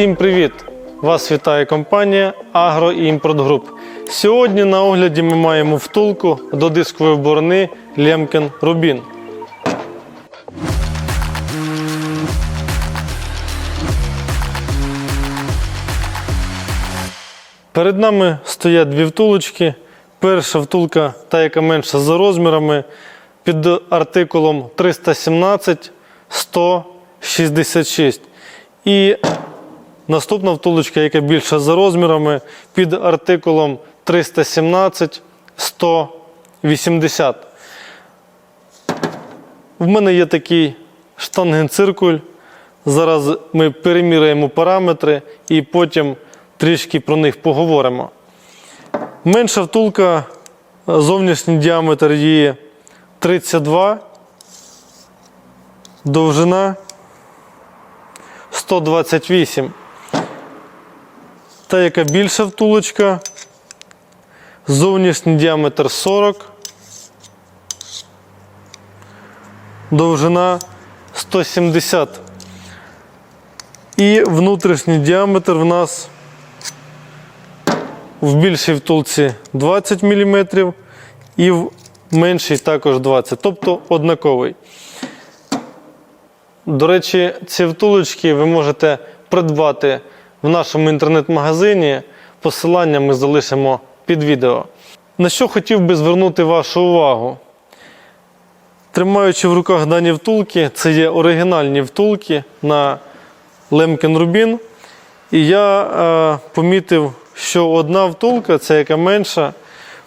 Всім привіт! Вас вітає компанія Агроімпорт Груп. Сьогодні на огляді ми маємо втулку до дискової борони Лемкен Рубін. Перед нами стоять дві втулочки. Перша втулка, та яка менша за розмірами, під артикулом 317 166. І наступна втулочка, яка більша за розмірами, під артикулом 317 180. В мене є такий штангенциркуль. Зараз ми переміряємо параметри і потім трішки про них поговоримо. Менша втулка, зовнішній діаметр її 32, довжина 128. Та яка більша втулочка, зовнішній діаметр 40, довжина 170. І внутрішній діаметр в нас в більшій втулці 20 мм і в меншій також 20 тобто однаковий. До речі, ці втулочки ви можете придбати в нашому інтернет-магазині. Посилання ми залишимо під відео. На що хотів би звернути вашу увагу? Тримаючи в руках дані втулки, це є оригінальні втулки на Lemken Rubin. І я е, помітив, що одна втулка, це яка менша,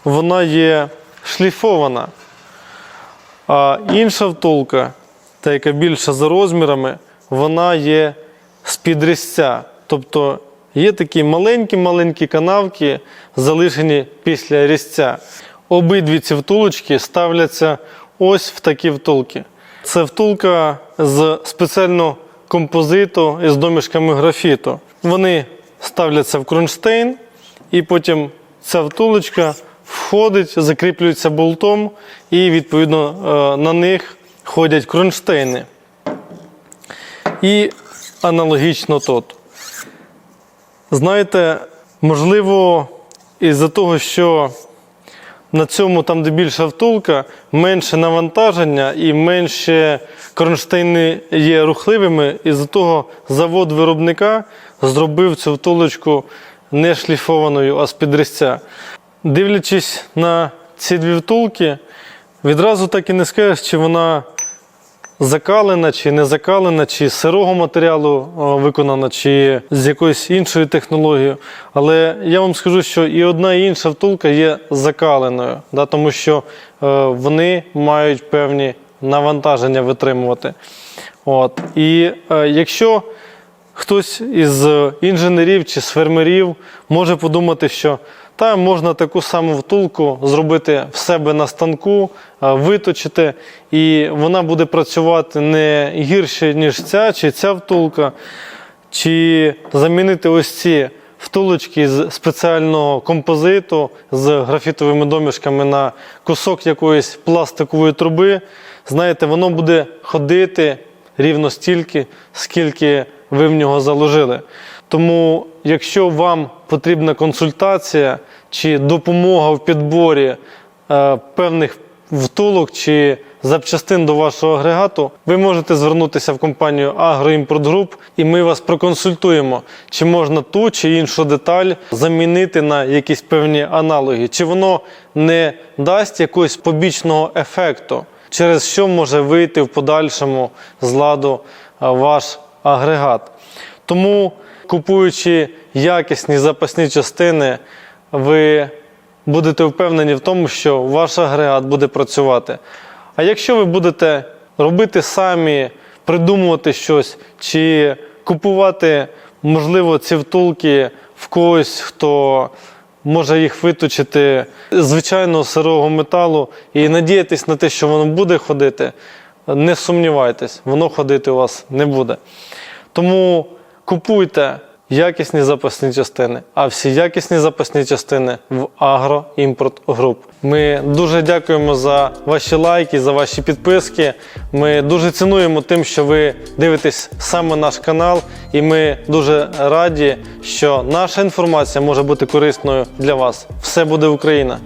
вона є шліфована. А інша втулка, та яка більша за розмірами, вона є з-під різця. Тобто є такі маленькі-маленькі канавки, залишені після різця. Обидві ці втулочки ставляться ось в такі втулки. Це втулка з спеціального композиту із домішками графіту. Вони ставляться в кронштейн, і потім ця втулочка входить, закріплюється болтом, і відповідно е, на них ходять кронштейни. І аналогічно тут. Знаєте, можливо, із-за того, що на цьому, там, де більша втулка, менше навантаження і менше кронштейни є рухливими. І за того завод виробника зробив цю втулочку не шліфованою, а з підрізця. Дивлячись на ці дві втулки, відразу так і не скажеш, чи вона закалена, чи не закалена, чи з сирого матеріалу виконана, чи з якоюсь іншою технологією. Але я вам скажу, що і одна, і інша втулка є закаленою, да, тому що е, вони мають певні навантаження витримувати. От. І е, якщо хтось із інженерів чи з фермерів може подумати, що та можна таку саму втулку зробити в себе на станку, е, виточити, і вона буде працювати не гірше, ніж ця чи ця втулка, чи замінити ось ці втулочки з спеціального композиту з графітовими домішками на кусок якоїсь пластикової труби. Знаєте, воно буде ходити рівно стільки, скільки ви в нього заложили. Тому, якщо вам потрібна консультація чи допомога в підборі е, певних втулок чи запчастин до вашого агрегату, ви можете звернутися в компанію Агроімпорт Груп, і ми вас проконсультуємо, чи можна ту чи іншу деталь замінити на якісь певні аналоги, чи воно не дасть якогось побічного ефекту, через що може вийти в подальшому з ладу е, ваш агрегат. Тому, купуючи якісні запасні частини, ви будете впевнені в тому, що ваш агрегат буде працювати. А якщо ви будете робити самі, придумувати щось, чи купувати, можливо, ці втулки в когось, хто може їх виточити звичайного сирого металу і надіятись на те, що воно буде ходити, не сумнівайтесь, воно ходити у вас не буде. Тому купуйте якісні запасні частини. А всі якісні запасні частини в Агроімпорт Груп. Ми дуже дякуємо за ваші лайки, за ваші підписки. Ми дуже цінуємо тим, що ви дивитесь саме наш канал, і ми дуже раді, що наша інформація може бути корисною для вас. Все буде Україна!